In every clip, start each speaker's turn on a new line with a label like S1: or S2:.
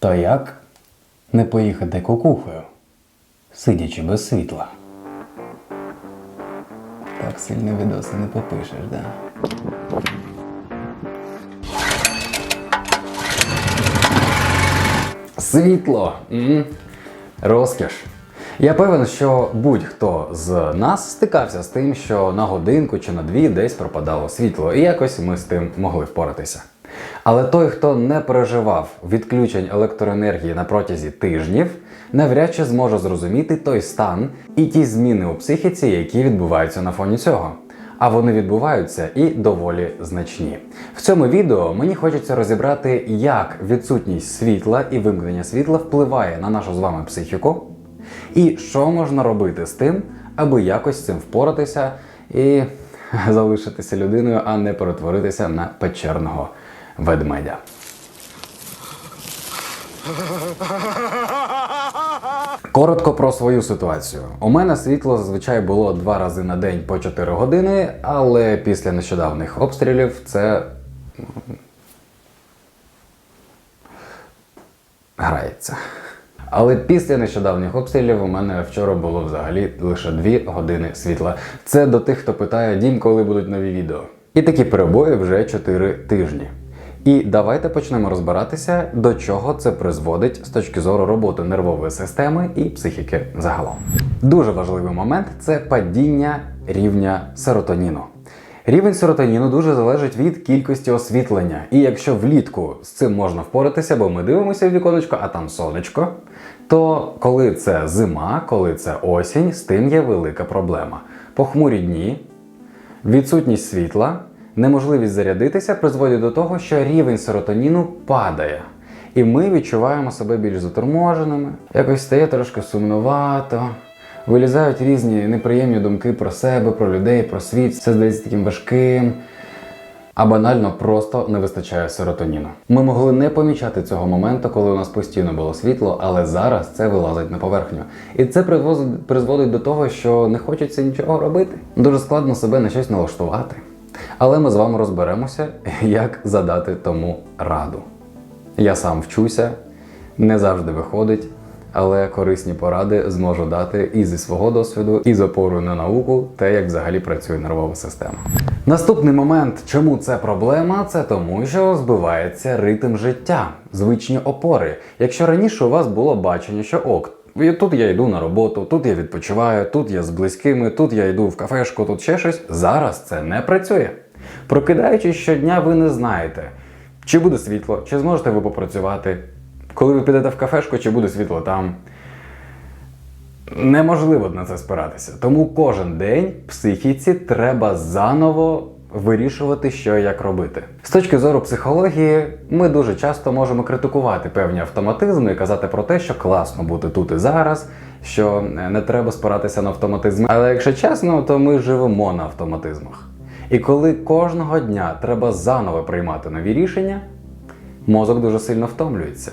S1: То як не поїхати кукухою, сидячи без світла? Так сильно відоси не попишеш, да? Світло. м Розкіш. Я певен, що будь-хто з нас стикався з тим, що на годинку чи на дві десь пропадало світло, і якось ми з тим могли впоратися. Але той, хто не переживав відключень електроенергії на протязі тижнів, навряд чи зможе зрозуміти той стан і ті зміни у психіці, які відбуваються на фоні цього. А вони відбуваються і доволі значні. В цьому відео мені хочеться розібрати, як відсутність світла і вимкнення світла впливає на нашу з вами психіку, і що можна робити з тим, аби якось з цим впоратися і залишитися людиною, а не перетворитися на печерного ведмедя. Коротко про свою ситуацію. У мене світло зазвичай було два рази на день по 4 години, але після нещодавних обстрілів це грається. Але після нещодавніх обстрілів у мене вчора було взагалі лише 2 години світла. Це до тих, хто питає, дім, коли будуть нові відео. І такі перебої вже 4 тижні. І давайте почнемо розбиратися, до чого це призводить з точки зору роботи нервової системи і психіки загалом. Дуже важливий момент це падіння рівня серотоніну. Рівень серотоніну дуже залежить від кількості освітлення. І якщо влітку з цим можна впоратися, бо ми дивимося в віконечко, а там сонечко, то коли це зима, коли це осінь, з тим є велика проблема. Похмурі дні, Відсутність світла, неможливість зарядитися призводить до того, що рівень серотоніну падає. І ми відчуваємо себе більш заторможеними, якось стає трошки сумнувато. Вилізають різні неприємні думки про себе, про людей, про світ. Все здається таким важким. А банально просто не вистачає серотоніну. Ми могли не помічати цього моменту, коли у нас постійно було світло, але зараз це вилазить на поверхню. І це призводить до того, що не хочеться нічого робити. Дуже складно себе на щось налаштувати. Але ми з вами розберемося, як задати тому раду. Я сам вчуся, не завжди виходить, але корисні поради зможу дати і зі свого досвіду, і з опорою на науку, те, як взагалі працює нервова система. Наступний момент, чому це проблема, це тому, що збивається ритм життя, звичні опори. Якщо раніше у вас було бачення, що ок, Тут я йду на роботу, тут я відпочиваю, тут я з близькими, тут я йду в кафешку, тут ще щось. Зараз це не працює. Прокидаючись щодня, ви не знаєте, чи буде світло, чи зможете ви попрацювати, коли ви підете в кафешку, чи буде світло там. Неможливо на це спиратися. Тому кожен день психіці треба заново вирішувати, що і як робити. З точки зору психології, ми дуже часто можемо критикувати певні автоматизми і казати про те, що класно бути тут і зараз, що не треба спиратися на автоматизм. Але якщо чесно, то ми живемо на автоматизмах. І коли кожного дня треба заново приймати нові рішення, мозок дуже сильно втомлюється.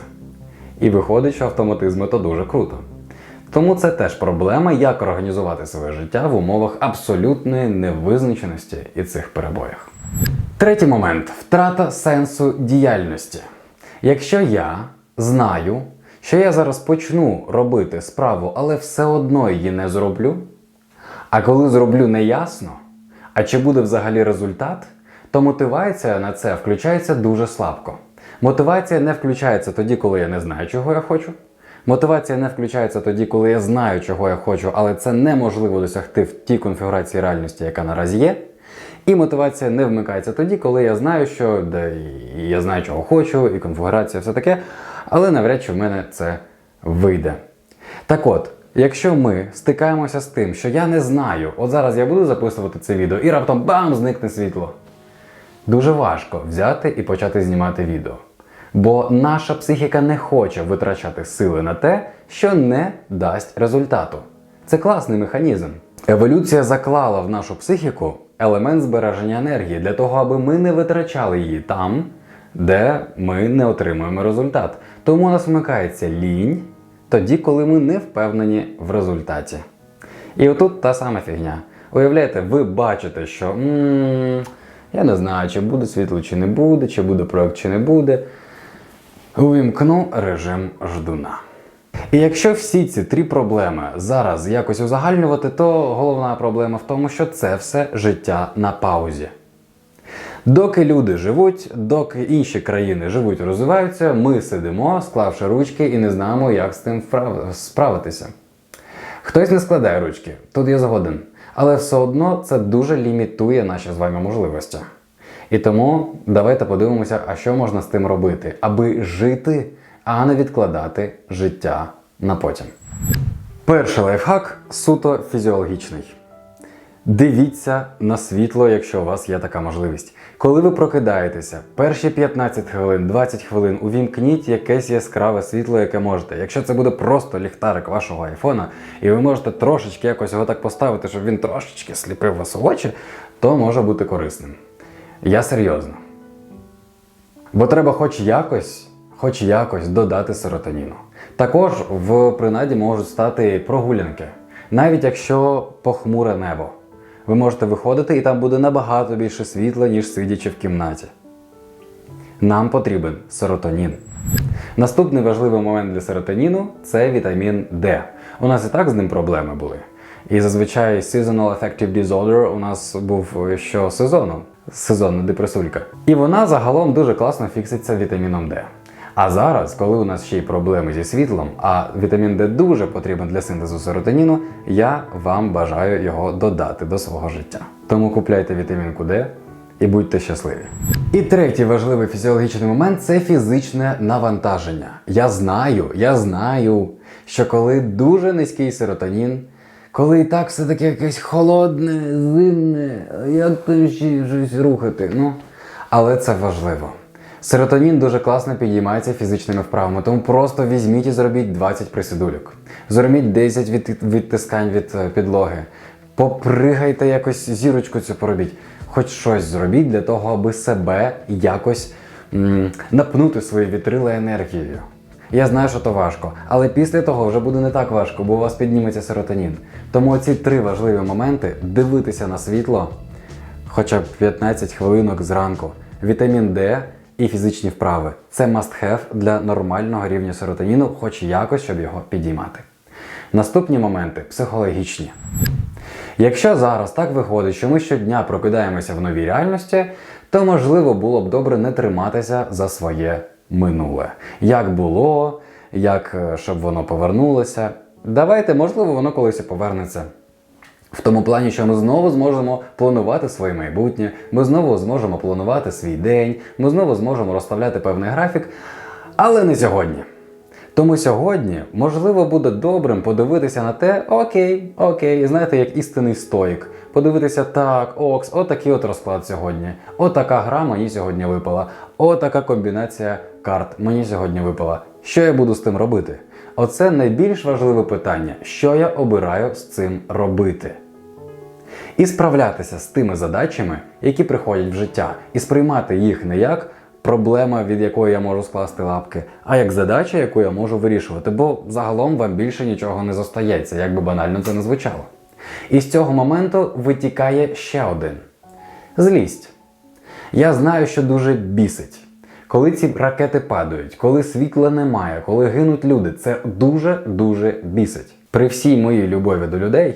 S1: І виходить, що автоматизми то дуже круто. Тому це теж проблема, як організувати своє життя в умовах абсолютної невизначеності і цих перебоях. Третій момент втрата сенсу діяльності. Якщо я знаю, що я зараз почну робити справу, але все одно її не зроблю, а коли зроблю неясно, а чи буде взагалі результат, то мотивація на це включається дуже слабко. Мотивація не включається тоді, коли я не знаю, чого я хочу. Мотивація не включається тоді, коли я знаю, чого я хочу, але це неможливо досягти в тій конфігурації реальності, яка наразі є. І мотивація не вмикається тоді, коли я знаю, що да, і я знаю, чого хочу, і конфігурація, все таке, але навряд чи в мене це вийде. Так от, якщо ми стикаємося з тим, що я не знаю, от зараз я буду записувати це відео, і раптом бам! зникне світло. Дуже важко взяти і почати знімати відео. Бо наша психіка не хоче витрачати сили на те, що не дасть результату. Це класний механізм. Еволюція заклала в нашу психіку елемент збереження енергії для того, аби ми не витрачали її там, де ми не отримуємо результат. Тому у нас вмикається лінь тоді, коли ми не впевнені в результаті. І отут та сама фігня. Уявляєте, ви бачите, що я не знаю, чи буде світло, чи не буде, чи буде проект, чи не буде. Увімкну режим ждуна. І якщо всі ці три проблеми зараз якось узагальнювати, то головна проблема в тому, що це все життя на паузі. Доки люди живуть, доки інші країни живуть розвиваються, ми сидимо, склавши ручки, і не знаємо, як з тим справитися. Хтось не складає ручки, тут я згоден. Але все одно це дуже лімітує наші з вами можливості. І тому давайте подивимося, а що можна з тим робити, аби жити, а не відкладати життя на потім. Перший лайфхак суто фізіологічний. Дивіться на світло, якщо у вас є така можливість. Коли ви прокидаєтеся, перші 15 хвилин, 20 хвилин увімкніть якесь яскраве світло, яке можете. Якщо це буде просто ліхтарик вашого айфона, і ви можете трошечки якось його так поставити, щоб він трошечки сліпив вас у очі, то може бути корисним. Я серйозно. Бо треба хоч якось, хоч якось додати серотоніну. Також в принаді можуть стати прогулянки, навіть якщо похмуре небо. Ви можете виходити і там буде набагато більше світла, ніж сидячи в кімнаті. Нам потрібен серотонін. Наступний важливий момент для серотоніну це вітамін D. У нас і так з ним проблеми були. І зазвичай seasonal affective disorder у нас був щосезону, сезонна депресулька. І вона загалом дуже класно фікситься вітаміном D. А зараз, коли у нас ще й проблеми зі світлом, а вітамін D дуже потрібен для синтезу серотоніну, я вам бажаю його додати до свого життя. Тому купляйте вітамінку D і будьте щасливі. І третій важливий фізіологічний момент це фізичне навантаження. Я знаю, я знаю, що коли дуже низький серотонін, коли і так все таке якесь холодне, зимне, як там ще щось рухати. Ну, але це важливо. Серотонін дуже класно підіймається фізичними вправами, тому просто візьміть і зробіть 20 присідульок. Зробіть 10 від, відтискань від е, підлоги. Попригайте якось зірочку цю поробіть. Хоч щось зробіть для того, аби себе якось м, напнути свої вітрила енергією. Я знаю, що то важко, але після того вже буде не так важко, бо у вас підніметься серотонін. Тому ці три важливі моменти дивитися на світло, хоча б 15 хвилинок зранку, вітамін D і фізичні вправи. Це must have для нормального рівня серотоніну, хоч якось, щоб його підіймати. Наступні моменти психологічні. Якщо зараз так виходить, що ми щодня прокидаємося в новій реальності, то можливо було б добре не триматися за своє минуле. Як було, як е, щоб воно повернулося. Давайте, можливо, воно колись і повернеться. В тому плані, що ми знову зможемо планувати своє майбутнє, ми знову зможемо планувати свій день, ми знову зможемо розставляти певний графік, але не сьогодні. Тому сьогодні, можливо, буде добрим подивитися на те, окей, окей, знаєте, як істинний стоїк. Подивитися так, окс, отакий от розклад сьогодні. Отака гра мені сьогодні випала. Отака комбінація карт мені сьогодні випала. Що я буду з тим робити? Оце найбільш важливе питання, що я обираю з цим робити. І справлятися з тими задачами, які приходять в життя, і сприймати їх не як проблема, від якої я можу скласти лапки, а як задача, яку я можу вирішувати, бо загалом вам більше нічого не зостається, як би банально це не звучало. І з цього моменту витікає ще один злість. Я знаю, що дуже бісить. Коли ці ракети падають, коли світла немає, коли гинуть люди, це дуже-дуже бісить. При всій моїй любові до людей,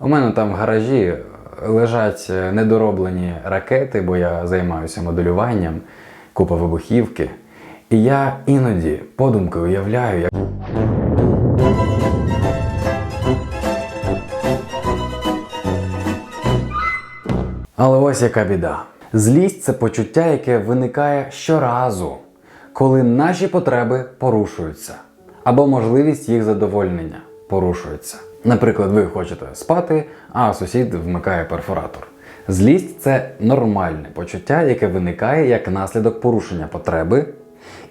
S1: у мене там в гаражі лежать е, недороблені ракети, бо я займаюся моделюванням, купа вибухівки. І я іноді подумки уявляю, як. Але ось яка біда. Злість це почуття, яке виникає щоразу, коли наші потреби порушуються, або можливість їх задовольнення порушується. Наприклад, ви хочете спати, а сусід вмикає перфоратор. Злість це нормальне почуття, яке виникає як наслідок порушення потреби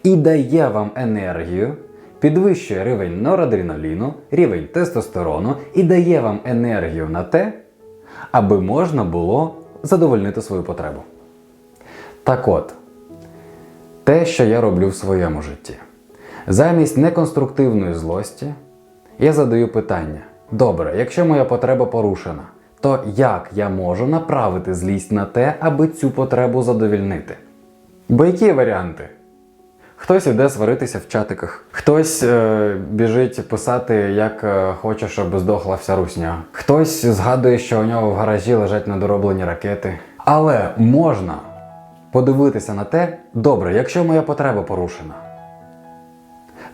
S1: і дає вам енергію, підвищує рівень норадреналіну, рівень тестостерону і дає вам енергію на те, аби можна було задовольнити свою потребу. Так от, те, що я роблю в своєму житті. Замість неконструктивної злості я задаю питання: добре, якщо моя потреба порушена, то як я можу направити злість на те, аби цю потребу задовільнити? Бо які варіанти? Хтось іде сваритися в чатиках, хтось е, біжить писати, як е, хоче, щоб здохла вся русня. Хтось згадує, що у нього в гаражі лежать недороблені ракети. Але можна подивитися на те, добре, якщо моя потреба порушена,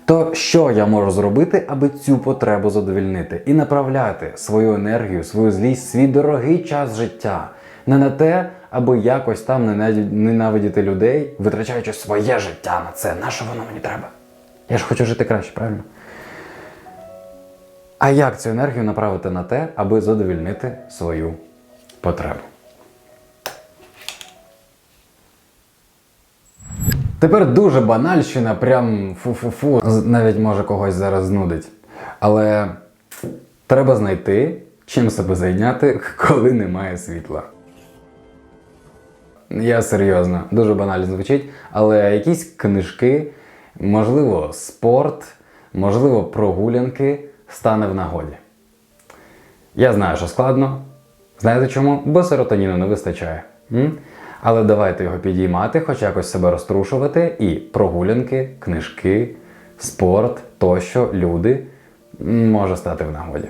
S1: то що я можу зробити, аби цю потребу задовільнити і направляти свою енергію, свою злість, свій дорогий час життя не на те, аби якось там ненавидіти людей, витрачаючи своє життя на це. На що воно мені треба? Я ж хочу жити краще, правильно? А як цю енергію направити на те, аби задовільнити свою потребу? Тепер дуже банальщина, прям фу-фу-фу. Навіть може когось зараз знудить. Але треба знайти, чим себе зайняти, коли немає світла. Я серйозно, дуже банально звучить, але якісь книжки, можливо, спорт, можливо, прогулянки стане в нагоді. Я знаю, що складно. Знаєте чому? Бо серотоніну не вистачає. М? Але давайте його підіймати, хоч якось себе розтрушувати, і прогулянки, книжки, спорт тощо, люди може стати в нагоді.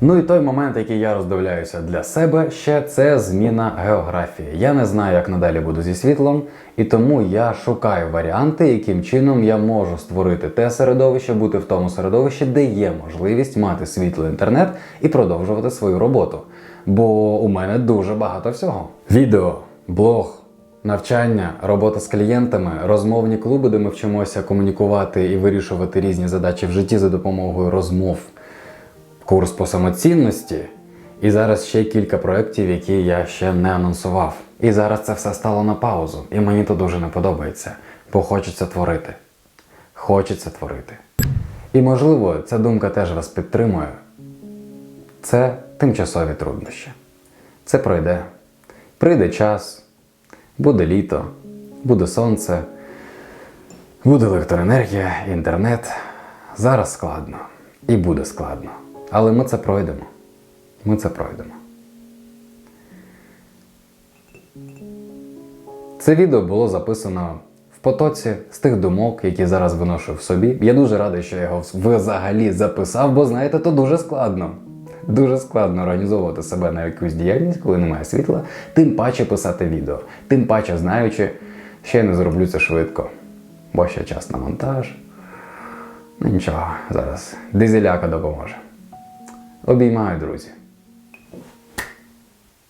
S1: Ну і той момент, який я роздивляюся для себе ще, це зміна географії. Я не знаю, як надалі буду зі світлом, і тому я шукаю варіанти, яким чином я можу створити те середовище, бути в тому середовищі, де є можливість мати світло інтернет і продовжувати свою роботу. Бо у мене дуже багато всього: відео, блог. Навчання, робота з клієнтами, розмовні клуби, де ми вчимося комунікувати і вирішувати різні задачі в житті за допомогою розмов, курс по самоцінності, і зараз ще кілька проєктів, які я ще не анонсував. І зараз це все стало на паузу, і мені то дуже не подобається, бо хочеться творити. Хочеться творити. І можливо, ця думка теж вас підтримує. Це тимчасові труднощі. Це пройде. Прийде час, буде літо, буде сонце, буде електроенергія, інтернет. Зараз складно і буде складно. Але ми це пройдемо. Ми це пройдемо. Це відео було записано в потоці з тих думок, які зараз виношу в собі. Я дуже радий, що я його взагалі записав, бо знаєте, то дуже складно. Дуже складно організовувати себе на якусь діяльність, коли немає світла, тим паче писати відео, тим паче знаючи, що я не зроблю це швидко, бо ще час на монтаж. Ну нічого, зараз дизеляка допоможе. Обіймаю, друзі.